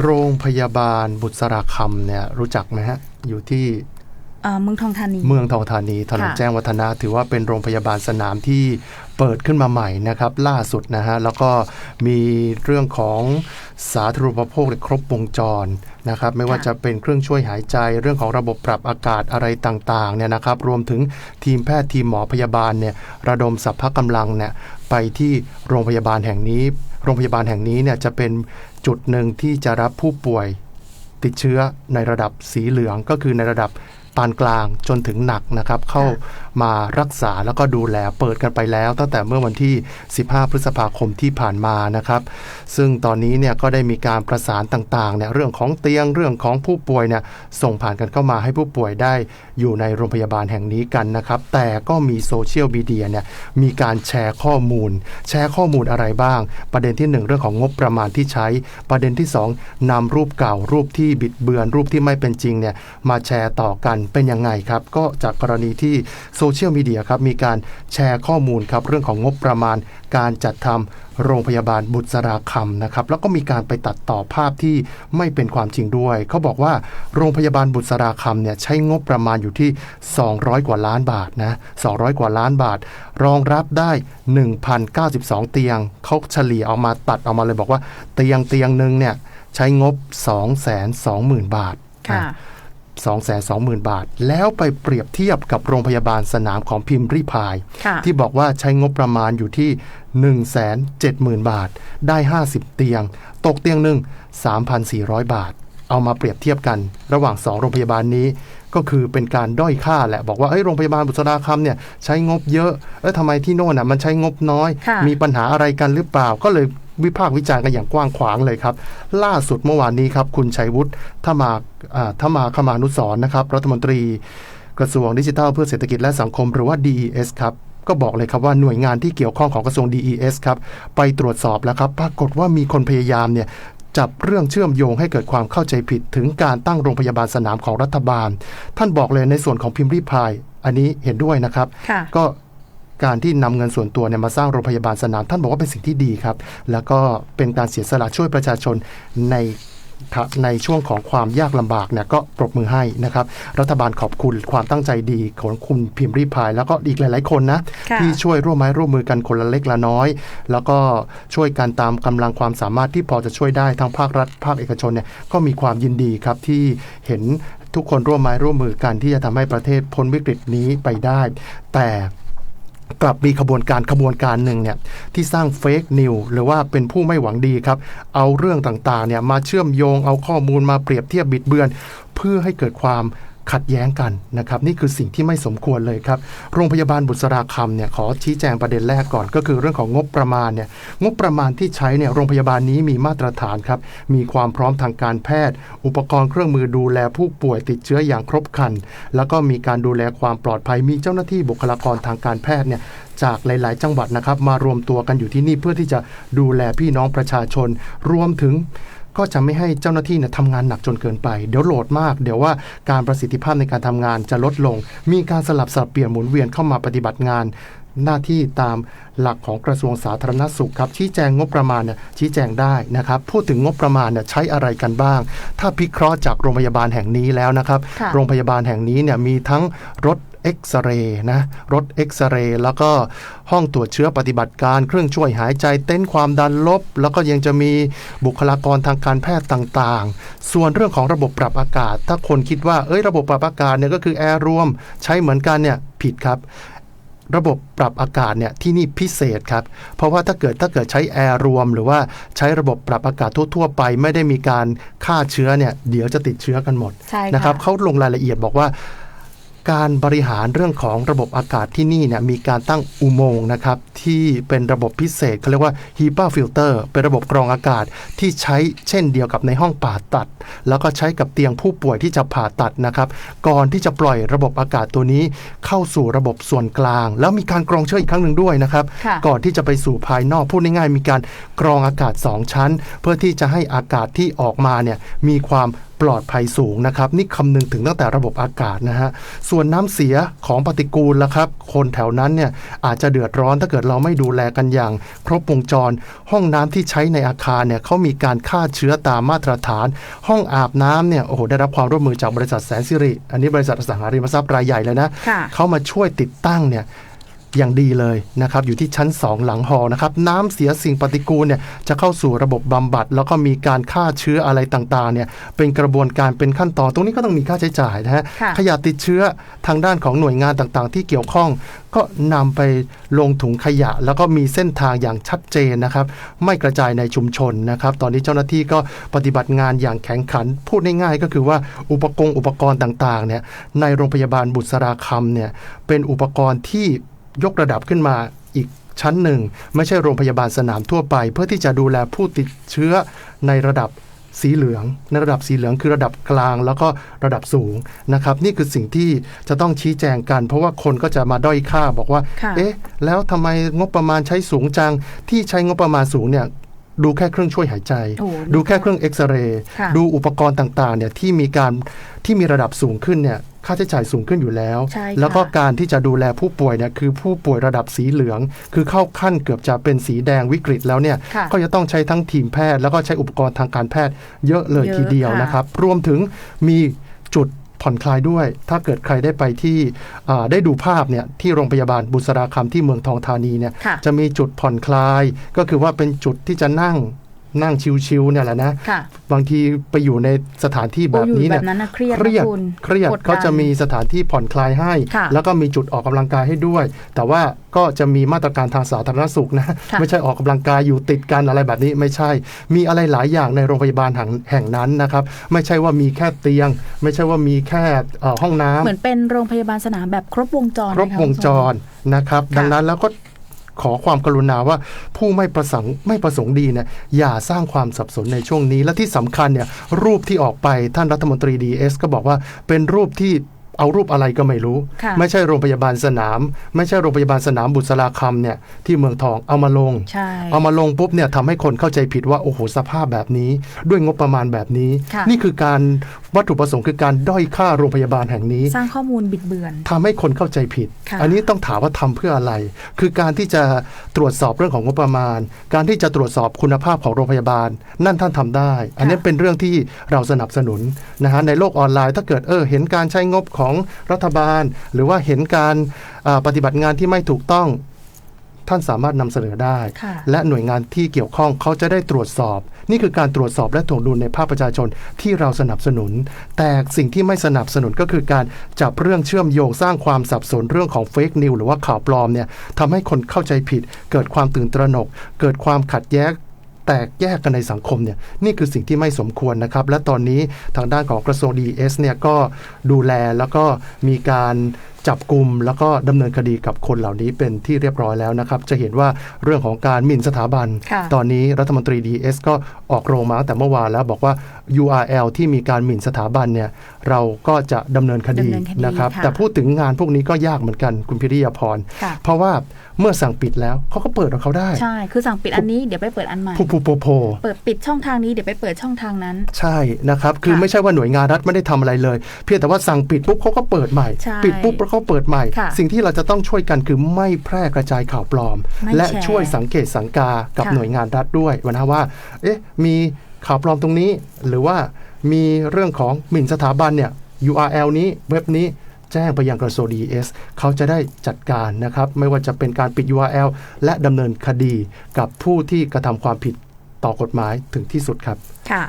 โรงพยาบาลบุษราคำเนี่ยรู้จักไหมฮะ อยู่ที่เอ่อเมืองทองธานี เมืองทองธานีถนนค่ะแจ้งวัฒนะถือว่าเป็นโรงพยาบาลสนามที่เปิดขึ้นมาใหม่นะครับ ล่าสุดนะฮะ แล้วก็มีเรื่องของสาธารณูปโภคครบวงจรนะครับ ไม่ว่าจะเป็นเครื่องช่วยหายใจ เรื่องของระบบปรับอากาศอะไรต่างๆเนี่ยนะครับ รวมถึงทีมแพทย์ทีมหมอพยาบาลเนี่ยระดมสัพพะกำลังเนี่ยไปที่โรงพยาบาลแห่งนี้ โรงพยาบาลแห่งนี้เนี่ยจะเป็น จุดหนึ่งที่จะรับผู้ป่วยติดเชื้อในระดับสีเหลืองก็คือในระดับปานกลางจนถึงหนักนะครับ เข้ามารักษาแล้วก็ดูแลเปิดกันไปแล้ว ตั้งแต่เมื่อวันที่ 15 พฤษภาคมที่ผ่านมานะครับ ซึ่งตอนนี้เนี่ยก็ได้มีการประสานต่างๆเนี่ยเรื่องของเตียงเรื่องของผู้ป่วยเนี่ยส่งผ่านกันเข้ามาให้ผู้ป่วยได้ อยู่ในโรงพยาบาลแห่งนี้กันนะครับ แต่ก็มีโซเชียลมีเดียเนี่ยมีการแชร์ข้อมูล แชร์ข้อมูลอะไรบ้าง ประเด็นที่หนึ่งเรื่องของงบประมาณที่ใช้ ประเด็นที่สองนำรูปเก่ารูปที่บิดเบือน รูปที่ไม่เป็นจริงเนี่ยมาแชร์ต่อกันเป็นยังไงครับ ก็จากกรณีที่โซเชียลมีเดียครับมีการแชร์ข้อมูลครับเรื่องของงบประมาณ การจัดทำโรงพยาบาลบุษราคำนะครับ แล้วก็มีการไปตัดต่อภาพที่ไม่เป็นความจริงด้วย เขาบอกว่าโรงพยาบาลบุษราคำเนี่ยใช้งบประมาณอยู่ที่ 200 กว่าล้านบาทนะ200 กว่าล้านบาท รองรับได้ 1,092 เตียงเขาเฉลี่ยเอามาตัดออกมาเลยบอกว่าเตียงเตียงหนึ่งเนี่ยใช้งบ 220,000 บาทค่ะ 220,000 บาท แล้วไปเปรียบเทียบกับโรงพยาบาลสนามของพิมพ์ริพายค่ะที่บอกว่าใช้งบประมาณอยู่ที่ 170,000 บาท ได้ 50 เตียง ตกเตียงหนึ่ง3,400 บาท เอามาเปรียบเทียบกัน ระหว่าง 2 โรงพยาบาลนี้ก็คือเป็นการด้อยค่าแหละ บอกว่าเอ้ยโรงพยาบาลบุษราคำเนี่ยใช้งบเยอะ เอ้ยทำไมที่โน่นน่ะมันใช้งบน้อยค่ะมีปัญหาอะไรกันหรือเปล่าก็เลย วิพากษ์วิจารณ์กันอย่างกว้างขวางเลยครับ ล่าสุดเมื่อวานนี้ครับ คุณชัยวุฒิธมาอ่าธมาคมานุสรณ์นะครับ รัฐมนตรีกระทรวงดิจิทัลเพื่อเศรษฐกิจและสังคมหรือว่า DES ครับก็บอกเลยครับว่าหน่วยงานที่เกี่ยวข้องของกระทรวง DES ครับไปตรวจสอบแล้วครับปรากฏว่ามีคนพยายามเนี่ยจับเรื่องเชื่อมโยงให้เกิดความเข้าใจผิดถึงการตั้งโรงพยาบาลสนามของรัฐบาล ท่านบอกเลยในส่วนของพิมพ์ริพาย อันนี้เห็นด้วยนะครับค่ะก็ การที่นำเงินส่วนตัวเนี่ยมาสร้างโรงพยาบาลสนามท่านบอกว่าเป็นสิ่งที่ดีครับ แล้วก็เป็นการเสียสละช่วยประชาชนในในช่วงของความยากลำบากเนี่ยก็ปรบมือให้นะครับ รัฐบาลขอบคุณความตั้งใจดีของคุณพิมพ์รีพาย แล้วก็อีกหลาย ๆ คนนะค่ะที่ช่วยร่วมไม้ร่วมมือกันคนละเล็กละน้อย แล้วก็ช่วยกันตามกำลังความสามารถที่พอจะช่วยได้ทั้งภาครัฐภาคเอกชนเนี่ยก็มีความยินดีครับที่เห็นทุกคนร่วมไม้ร่วมมือกันที่จะทำให้ประเทศพ้นวิกฤตนี้ไปได้ แต่ กลับมีขบวนการขบวนการหนึ่งเนี่ยที่สร้างเฟกนิวหรือว่าเป็นผู้ไม่หวังดีครับ เอาเรื่องต่างๆเนี่ยมาเชื่อมโยงเอาข้อมูลมาเปรียบเทียบบิดเบือน เพื่อให้เกิดความ ขัดแย้งกันนะครับนี่คือสิ่งที่ไม่สมควรเลยครับ โรงพยาบาลบุษราคำเนี่ยขอชี้แจงประเด็นแรกก่อน ก็คือเรื่องของงบประมาณเนี่ยงบประมาณที่ใช้เนี่ยโรงพยาบาลนี้มีมาตรฐานครับ มีความพร้อมทางการแพทย์ อุปกรณ์เครื่องมือดูแลผู้ป่วยติดเชื้ออย่างครบครัน แล้วก็มีการดูแลความปลอดภัยมีเจ้าหน้าที่บุคลากรทางการแพทย์เนี่ยจากหลาย ๆ จังหวัดนะครับมารวมตัวกันอยู่ที่นี่เพื่อที่จะดูแลพี่น้องประชาชน รวมถึง ก็จะไม่ให้เจ้าหน้าที่เนี่ยทำงานหนักจนเกินไป เดี๋ยวโหลดมาก เดี๋ยวว่าการประสิทธิภาพในการทำงานจะลดลง มีการสลับสับเปลี่ยนหมุนเวียนเข้ามาปฏิบัติงาน หน้าที่ตามหลักของกระทรวงสาธารณสุขครับชี้แจงงบประมาณเนี่ยชี้แจงได้นะครับพูดถึงงบประมาณเนี่ยใช้อะไรกันบ้าง ถ้าพิเคราะห์จากโรงพยาบาลแห่งนี้แล้วนะครับค่ะโรงพยาบาลแห่งนี้เนี่ยมีทั้งรถ เอ็กซเรย์นะรถเอ็กซเรย์แล้วก็ห้องตรวจเชื้อปฏิบัติการ เครื่องช่วยหายใจเต้นท์ความดันลบ แล้วก็ยังจะมีบุคลากรทางการแพทย์ต่างๆ ส่วนเรื่องของระบบปรับอากาศ ถ้าคนคิดว่าเอ้ยระบบปรับอากาศเนี่ยก็คือแอร์รวมใช้เหมือนกันเนี่ยผิดครับระบบปรับอากาศเนี่ยที่นี่พิเศษครับ เพราะว่าถ้าเกิดถ้าเกิดใช้แอร์รวม หรือว่าใช้ระบบปรับอากาศทั่ว ๆ ไป ไม่ได้มีการฆ่าเชื้อเนี่ยเดี๋ยวจะติดเชื้อกันหมดใช่ค่ะนะครับเขาลงรายละเอียดบอกว่า การบริหารเรื่องของระบบอากาศที่นี่เนี่ยมีการตั้งอุโมงค์นะครับที่เป็นระบบพิเศษเขาเรียกว่า HEPA filter เป็นระบบกรองอากาศที่ใช้เช่นเดียวกับในห้องผ่าตัด แล้วก็ใช้กับเตียงผู้ป่วยที่จะผ่าตัดนะครับ ก่อนที่จะปล่อยระบบอากาศตัวนี้เข้าสู่ระบบส่วนกลาง แล้วมีการกรองเชื้ออีกครั้งหนึ่งด้วยนะครับค่ะก่อนที่จะไปสู่ภายนอกพูดง่ายๆมีการกรองอากาศ 2 ชั้น เพื่อที่จะให้อากาศที่ออกมาเนี่ยมีความ ปลอดภัยสูงนะครับ นี่คำนึงถึงตั้งแต่ระบบอากาศนะฮะส่วนน้ำเสียของปฏิกูลละครับ คนแถวนั้นเนี่ยอาจจะเดือดร้อนถ้าเกิดเราไม่ดูแลกันอย่าง ครบวงจร ห้องน้ำที่ใช้ในอาคารเนี่ยเขามีการฆ่าเชื้อตามมาตรฐาน ห้องอาบน้ำเนี่ยโอ้โหได้รับความร่วมมือจากบริษัทแสนสิริ อันนี้บริษัทอสังหาริมทรัพย์รายใหญ่เลยนะค่ะเขามาช่วยติดตั้งเนี่ย อย่างดีเลยนะครับอยู่ที่ชั้น 2 หลังหอนะครับน้ำเสียสิ่งปฏิกูลเนี่ยจะเข้าสู่ระบบบำบัด แล้วก็มีการฆ่าเชื้ออะไรต่างๆเนี่ยเป็นกระบวนการเป็นขั้นตอน ตรงนี้ก็ต้องมีค่าใช้จ่ายนะฮะค่ะขยะติดเชื้อทางด้านของหน่วยงานต่างๆ ที่เกี่ยวข้อง ก็นำไปลงถุงขยะ แล้วก็มีเส้นทางอย่างชัดเจนนะครับ ไม่กระจายในชุมชนนะครับ ตอนนี้เจ้าหน้าที่ก็ปฏิบัติงานอย่างแข็งขัน พูดง่ายๆก็คือว่าอุปกรณ์อุปกรณ์ต่างๆเนี่ยในโรงพยาบาลบุษราคำเนี่ยเป็นอุปกรณ์ที่ ยกระดับขึ้นมาอีกชั้นหนึ่ง ไม่ใช่โรงพยาบาลสนามทั่วไป เพื่อที่จะดูแลผู้ติดเชื้อในระดับสีเหลืองในระดับสีเหลืองคือระดับกลางแล้วก็ระดับสูงนะครับ นี่คือสิ่งที่จะต้องชี้แจงกัน เพราะว่าคนก็จะมาด้อยค่าบอกว่าค่ะเอ๊ะ แล้วทำไมงบประมาณใช้สูงจัง ที่ใช้งบประมาณสูงเนี่ยดูแค่เครื่องช่วยหายใจโอ้ดูแค่เครื่องเอ็กซเรย์ค่ะดูอุปกรณ์ต่างๆเนี่ยที่มีการที่มีระดับสูงขึ้นเนี่ย ค่าใช้จ่ายสูงขึ้นอยู่แล้วใช่ค่ะแล้วก็การที่จะดูแลผู้ป่วยเนี่ยคือผู้ป่วยระดับสีเหลือง คือเข้าขั้นเกือบจะเป็นสีแดงวิกฤตแล้วเนี่ยค่ะก็จะต้องใช้ทั้งทีมแพทย์ แล้วก็ใช้อุปกรณ์ทางการแพทย์เยอะเลยเยอะทีเดียวค่ะนะครับ รวมถึงมีจุดผ่อนคลายด้วย ถ้าเกิดใครได้ไปที่อ่าได้ดูภาพเนี่ยที่โรงพยาบาลบุษราคำที่เมืองทองธานีเนี่ยค่ะจะมีจุดผ่อนคลาย ก็คือว่าเป็นจุดที่จะนั่ง นั่งชิวๆเนี่ยแหละนะค่ะบางทีไปอยู่ในสถานที่แบบโอ้อยู่นี้แบเนี่ยบนั้นนะเครียดเครียดนะคุณเครียดกดันเขาจะมีสถานที่ผ่อนคลายให้ค่ะแล้วก็มีจุดออกกำลังกายให้ด้วย แต่ว่าก็จะมีมาตรการทางสาธารณสุขนะค่ะไม่ใช่ออกกำลังกายอยู่ติดกันอะไรแบบนี้ไม่ใช่ มีอะไรหลายอย่างในโรงพยาบาลแห่งแห่งนั้นนะครับ ไม่ใช่ว่ามีแค่เตียง ไม่ใช่ว่ามีแค่เอ่อห้องน้ำเหมือนเป็นโรงพยาบาลสนามแบบครบวงจร ครบนะคะวงจคุณรนะครับค่ะดังนั้นแล้วก็ ขอความกรุณาว่าผู้ไม่ประสงค์ไม่ประสงค์ดีเนี่ยอย่าสร้างความสับสนในช่วงนี้ และที่สำคัญเนี่ยรูปที่ออกไปท่านรัฐมนตรีดีเอสก็บอกว่าเป็นรูปที่เอารูปอะไรก็ไม่รู้ค่ะไม่ใช่โรงพยาบาลสนาม ไม่ใช่โรงพยาบาลสนามบุษราคำเนี่ยที่เมืองทองเอามาลงใช่เอามาลงปุ๊บเนี่ยทำให้คนเข้าใจผิดว่า โอ้โห สภาพแบบนี้ ด้วยงบประมาณแบบนี้ค่ะนี่คือการ วัตถุประสงค์คือการด้อยค่าโรงพยาบาลแห่งนี้ สร้างข้อมูลบิดเบือนทำให้คนเข้าใจผิดค่ะอันนี้ต้องถามว่าทำเพื่ออะไร คือการที่จะตรวจสอบเรื่องของงบประมาณ การที่จะตรวจสอบคุณภาพของโรงพยาบาล นั่นท่านทำได้ อันนี้เป็นเรื่องที่เราสนับสนุนนะฮะในโลกออนไลน์ ถ้าเกิดเออเห็นการใช้งบของรัฐบาล หรือว่าเห็นการอ่าปฏิบัติงานที่ไม่ถูกต้อง ท่านสามารถนำเสนอได้ค่ะและหน่วยงานที่เกี่ยวข้องเขาจะได้ตรวจสอบ นี่คือการตรวจสอบและถ่วงดุลในภาคประชาชนที่เราสนับสนุน แต่สิ่งที่ไม่สนับสนุนก็คือการจับเรื่องเชื่อมโยงสร้างความสับสนเรื่องของเฟกนิวหรือว่าข่าวปลอมเนี่ยทำให้คนเข้าใจผิด เกิดความตื่นตระหนก เกิดความขัดแย้งแตกแยกกันในสังคมเนี่ยนี่คือสิ่งที่ไม่สมควรนะครับ และตอนนี้ทางด้านของกระทรวงดีเอสเนี่ยก็ดูแลแล้วก็มีการ จับกลุ่มแล้วก็ดำเนินคดีกับคนเหล่านี้เป็นที่เรียบร้อยแล้วนะครับ จะเห็นว่าเรื่องของการหมิ่นสถาบันค่ะตอนนี้รัฐมนตรีดีเอสก็ออกโรงมาตั้งแต่เมื่อวานแล้วบอกว่า URL ที่มีการหมิ่นสถาบันเนี่ยเราก็จะดำเนินคดีดำเนินคดีนะครับค่ะแต่พูดถึงงานพวกนี้ก็ยากเหมือนกันคุณพิริยาพรค่ะเพราะว่าเมื่อสั่งปิดแล้วเขาก็เปิดของเขาได้ ใช่ คือสั่งปิดอันนี้เดี๋ยวไปเปิดอันใหม่พูพูโพโพเปิดปิดช่องทางนี้เดี๋ยวไปเปิดช่องทางนั้น ใช่นะครับคือค่ะไม่ใช่ว่าหน่วยงานรัฐไม่ได้ทำอะไรเลย เพียงแต่ว่าสั่งปิดปุ๊บเขาก็เปิดใหม่ใช่ปิดปุ๊บแล้วเขาเปิดใหม่ค่ะสิ่งที่เราจะต้องช่วยกันคือไม่แพร่กระจายข่าวปลอมไม่และแชร์ช่วยสังเกตสังกากับค่ะหน่วยงานรัฐด้วยวันนะว่า เอ๊ะ มีข่าวปลอมตรงนี้ หรือว่ามีเรื่องของหมิ่นสถาบันเนี่ย URL นี้เว็บนี้แจ้งไปยังกระทรวง DS เขาจะได้จัดการนะครับ ไม่ว่าจะเป็นการปิด URL และดำเนินคดีกับผู้ที่กระทำความผิดต่อกฎหมายถึงที่สุดครับ ค่ะ